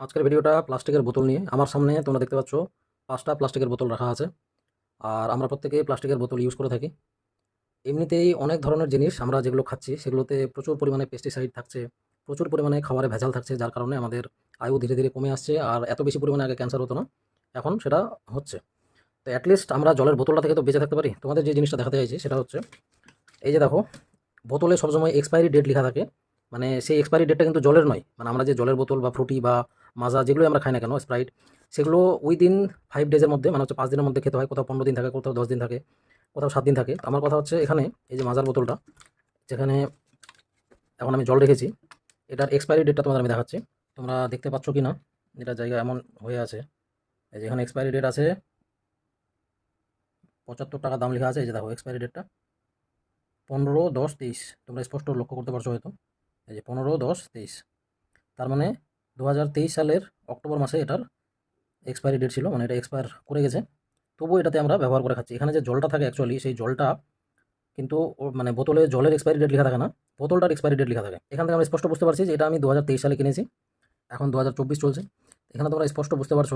আজকের ভিডিওটা প্লাস্টিকের বোতল নিয়ে। আমার সামনে তোমরা দেখতে পাচ্ছ পাঁচটা প্লাস্টিকের বোতল রাখা আছে। আর আমরা প্রত্যেকেই প্লাস্টিকের বোতল ইউজ করে থাকি। এমনিতেই অনেক ধরনের জিনিস আমরা যেগুলো খাচ্ছি, সেগুলোতে প্রচুর পরিমাণে পেস্টিসাইড থাকছে, প্রচুর পরিমাণে খাবারে ভেজাল থাকছে, যার কারণে আমাদের আয়ু ধীরে ধীরে কমে আসছে আর এত বেশি পরিমাণে আগে ক্যান্সার হতো না। এখন সেটা হচ্ছে। তো অ্যাটলিস্ট আমরা জলের বোতলটা থেকে তো বেঁচে থাকতে পারি। তোমাদের যে জিনিসটা দেখাতে চাইছি সেটা হচ্ছে, এই যে দেখো, বোতলে সবসময় এক্সপায়ারি ডেট লেখা থাকে। মানে সেই এক্সপায়ারি ডেটটা কিন্তু জলের নয়। মানে আমরা যে জলের বোতল বা ফ্রুটি বা মাজা যেগুলোই আমরা খাই না কেন স্প্রাইট সেগুলো উইদিন ফাইভ ডেজের মধ্যে মানে হচ্ছে পাঁচ দিনের মধ্যে খেতে হয়। কোথাও পনেরো দিন থাকে, কোথাও দশ দিন থাকে, কোথাও সাত দিন থাকে। তো আমার কথা হচ্ছে এখানে এই যে মাজার বোতলটা, যেখানে এখন আমি জল রেখেছি, এটার এক্সপায়ারি ডেটটা তোমাদের আমি দেখাচ্ছি। তোমরা দেখতে পাচ্ছ কি না এটা জায়গা এমন হয়ে আছে। এই যে এখানে এক্সপায়ারি ডেট আছে, পঁচাত্তর টাকা দাম লেখা আছে। এই যে দেখো এক্সপায়ারি ডেটটা পনেরো, দশ, তেইশ। তোমরা স্পষ্ট লক্ষ্য করতে পারছ হয়তো। এই যে পনেরো, দশ, তেইশ। তার মানে দু হাজার তেইশ সালের অক্টোবর মাসে এটার এক্সপায়ারি ডেট ছিল মানে এটা এক্সপায়ার করে গেছে। তবুও এটাতে আমরা ব্যবহার করে খাচ্ছি। এখানে যে জলটা থাকে অ্যাকচুয়ালি সেই জলটা কিন্তু মানে বোতলে জলের এক্সপায়ারি ডেট লেখা থাকে না, বোতলটার এক্সপায়ারি ডেট লেখা থাকে। এখান থেকে আমরা স্পষ্ট বুঝতে পারছি যে এটা আমি দু হাজার তেইশ সালে কিনেছি। এখন দু হাজার চব্বিশ চলছে। এখানে তোমরা স্পষ্ট বুঝতে পারছ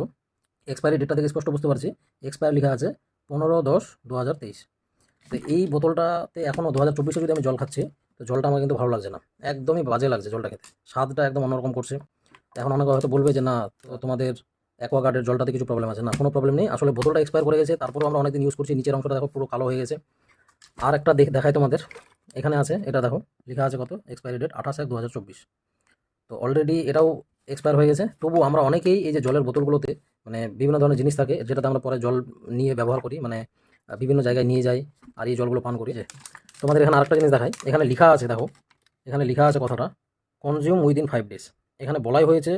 এক্সপায়ারি ডেটটা থেকে স্পষ্ট বুঝতে পারছি এক্সপায়ার লেখা আছে পনেরো, দশ দু তো এই বোতলটাতে এখনও দু হাজার চব্বিশে যদি আমি জল খাচ্ছি, তো জলটা আমার কিন্তু ভালো লাগছে না। একদমই বাজে লাগছে জলটা খেতে। স্বাদটা একদম অন্যরকম করছে। এখন অনেকে হয়তো বলবে যে, না তোমাদের অ্যাকোয়াগার্ডের জলটাতে কিছু প্রবলেম আছে। না, কোনো প্রবলেম নেই। আসলে বোতলটা এক্সপায়ার করে গেছে, তারপরেও আমরা অনেকদিন ইউজ করছি, নিচের অংশটা দেখো পুরো কালো হয়ে গেছে। আর একটা দেখ দেখাই তোমাদের। এখানে আছে, এটা দেখো, লেখা আছে কত? এক্সপায়ারি ডেট আঠাশ এক দু তো অলরেডি এটাও এক্সপায়ার হয়ে গেছে। তবু আমরা অনেকেই এই যে জলের বোতলগুলোতে মানে বিভিন্ন ধরনের জিনিস থাকে, যেটাতে আমরা পরে জল নিয়ে ব্যবহার করি মানে বিভিন্ন জায়গায় নিয়ে যাই আর এই জলগুলো পান করি। যে তোমাদের এখানে আরেকটা জিনিস দেখাই। এখানে লেখা আছে, দেখো। এখানে লেখা আছে কথাটা কনজিউম উইদিন ফাইভ ডেজ এখানে বলাই হয়েছে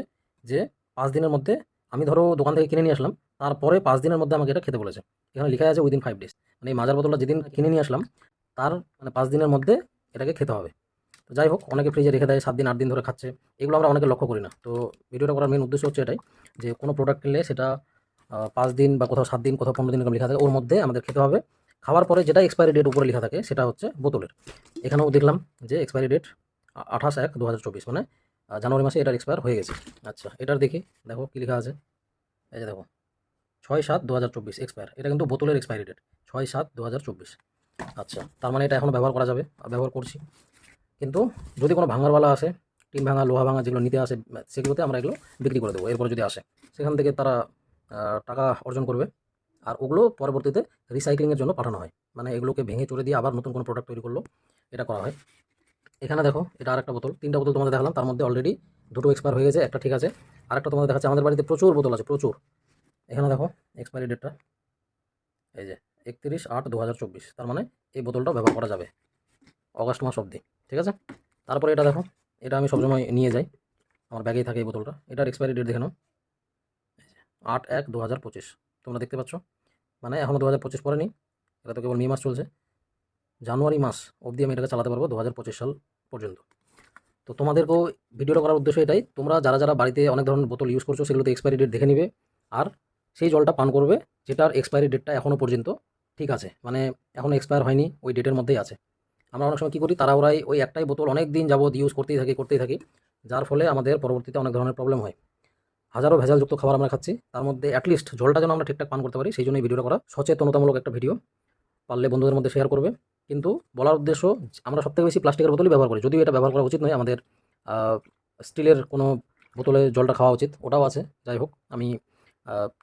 যে পাঁচ দিনের মধ্যে আমি ধরো দোকান থেকে কিনে নিয়ে আসলাম, তারপরে পাঁচ দিনের মধ্যে আমাকে এটা খেতে বলেছে। এখানে লেখা আছে উইদিন ফাইভ ডেজ মানে এই মাজার বোতলটা যেদিন কিনে নিয়ে আসলাম, তার মানে পাঁচ দিনের মধ্যে এটাকে খেতে হবে। তো যাই হোক, অনেকে ফ্রিজে রেখে দেয়, সাত দিন, আট দিন ধরে খাচ্ছে। এগুলো আমরা অনেকে লক্ষ্য করি না। তো ভিডিওটা করার মেন উদ্দেশ্য হচ্ছে এটাই যে কোনো প্রোডাক্ট কিনলে সেটা পাঁচ দিন বা কোথাও সাত দিন, কোথাও পনেরো দিন এরকম লেখা থাকে, ওর মধ্যে আমাদের খেতে হবে। খাওয়ার পরে যেটা এক্সপায়ারি ডেট উপরে লেখা থাকে, সেটা হচ্ছে বোতলের। এখানেও দেখলাম যে এক্সপায়ারি ডেট আঠাশ এক দু মানে জানুয়ারি মাসে এটার এক্সপায়ার হয়ে গেছে। আচ্ছা এটার দেখি, দেখো কী লেখা আছে। এই যে দেখো, ছয় সাত দু এক্সপায়ার এটা কিন্তু বোতলের এক্সপায়ারি ডেট ছয় সাত দু আচ্ছা তার মানে এটা এখনও ব্যবহার করা যাবে ব্যবহার করছি। কিন্তু যদি কোনো ভাঙারওয়ালা আসে, টিন ভাঙা, লোহা ভাঙা যেগুলো নিতে আসে, সেগুলোতে আমরা এগুলো বিক্রি করে দেবো, এরপর যদি আসে। সেখান থেকে তারা টাকা অর্জন করবে। আর ওগুলো পরবর্তীতে রিসাইক্লিংয়ের জন্য পাঠানো হয়। মানে এগুলোকে ভেঙে চড়ে দিয়ে আবার নতুন কোনো প্রোডাক্ট তৈরি করল, এটা করা হয়। এখানে দেখো, এটা আরেকটা বোতল, তিনটা বোতল তোমাদের দেখালাম, তার মধ্যে অলরেডি দুটো এক্সপায়ার হয়ে গেছে, একটা ঠিক আছে। আরেকটা তোমাদের দেখাচ্ছে, আমাদের বাড়িতে প্রচুর বোতল আছে, প্রচুর। এখানে দেখো এক্সপায়ারি ডেটটা এই যে একত্রিশ আট দু তার মানে এই বোতলটা ব্যবহার করা যাবে অগস্ট মাস অবধি, ঠিক আছে? তারপরে এটা দেখো, এটা আমি সবসময় নিয়ে যাই, আমার ব্যাগেই থাকে এই বোতলটা, এটার এক্সপায়ারি ডেট দেখে নাও। আট এক দু হাজার পঁচিশ। তোমরা দেখতে পাচ্ছ? মানে এখনও দু হাজার পঁচিশ পরেনি এটা তো কেবল মে মাস চলছে। জানুয়ারি মাস অবধি আমি এটাকে চালাতে পারব দু হাজার পঁচিশ সাল পর্যন্ত। তো তোমাদেরকেও ভিডিওটা করার উদ্দেশ্য এটাই, তোমরা যারা যারা বাড়িতে অনেক ধরনের বোতল ইউজ করছ, সেগুলোতে এক্সপায়ারি ডেট দেখে নিবে। আর সেই জলটা পান করবে, যেটার এক্সপায়ারি ডেটটা এখনও পর্যন্ত ঠিক আছে। মানে এখনও এক্সপায়ার হয়নি, ওই ডেটের মধ্যেই আছে। আমরা অনেক সময় কী করি তারা ওরাই ওই একটাই বোতল অনেক দিন যাবত ইউজ করতেই থাকি করতেই থাকি। যার ফলে আমাদের পরবর্তীতে অনেক ধরনের প্রবলেম হয়। হাজারো ভেজালযুক্ত খাবার আমরা খাচ্ছি। তার মধ্যে অ্যাটলিস্ট জলটা যেন আমরা ঠিকঠাক পান করতে পারি, সেই জন্যই ভিডিওটা করা। সচেতনতামূলক একটা ভিডিও পারলে বন্ধুদের মধ্যে শেয়ার করবে। কিন্তু বলার উদ্দেশ্য, আমরা সবথেকে বেশি প্লাস্টিকের বোতলই ব্যবহার করি। যদিও এটা ব্যবহার করা উচিত নয়, আমাদের স্টিলের কোনো বোতলে জলটা খাওয়া উচিত। ওটাও আছে, যাই হোক, আমি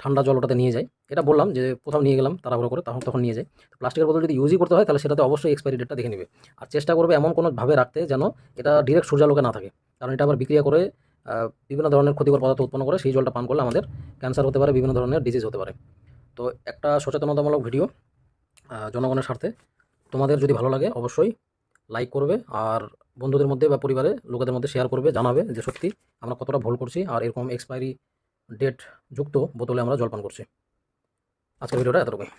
ঠান্ডা জল ওটাতে নিয়ে যাই। এটা বললাম যে কোথাও নিয়ে গেলাম, তাড়াহুড়ো করে তখন তখন নিয়ে যাই। প্লাস্টিকের বোতল যদি ইউজই করতে হয়, তাহলে সেটাতে অবশ্যই এক্সপায়ারি ডেটটা দেখে নেবে। আর চেষ্টা করবে এমন কোনোভাবে রাখতে যেন এটা ডিরেক্ট সূর্যালোকে না থাকে। কারণ এটা আবার বিক্রিয়া করে বিভিন্ন ধরনের ক্ষতিকর পদার্থ উৎপন্ন করে সেই জলটা পান করলে আমাদের ক্যান্সার হতে পারে, বিভিন্ন ধরনের ডিজিজ হতে পারে। তো একটা সচেতনতামূলক ভিডিও জনগণের স্বার্থে। তোমাদের যদি ভালো লাগে অবশ্যই লাইক করবে আর বন্ধুদের মধ্যে বা পরিবারে লোকেদের মধ্যে শেয়ার করবে, জানাবে যে সত্যি আমরা কতটা ভুল করছি আর এরকম এক্সপায়ারি ডেট যুক্ত বোতলে আমরা জলপান করছি। আজকের ভিডিওটা এতটুকুই।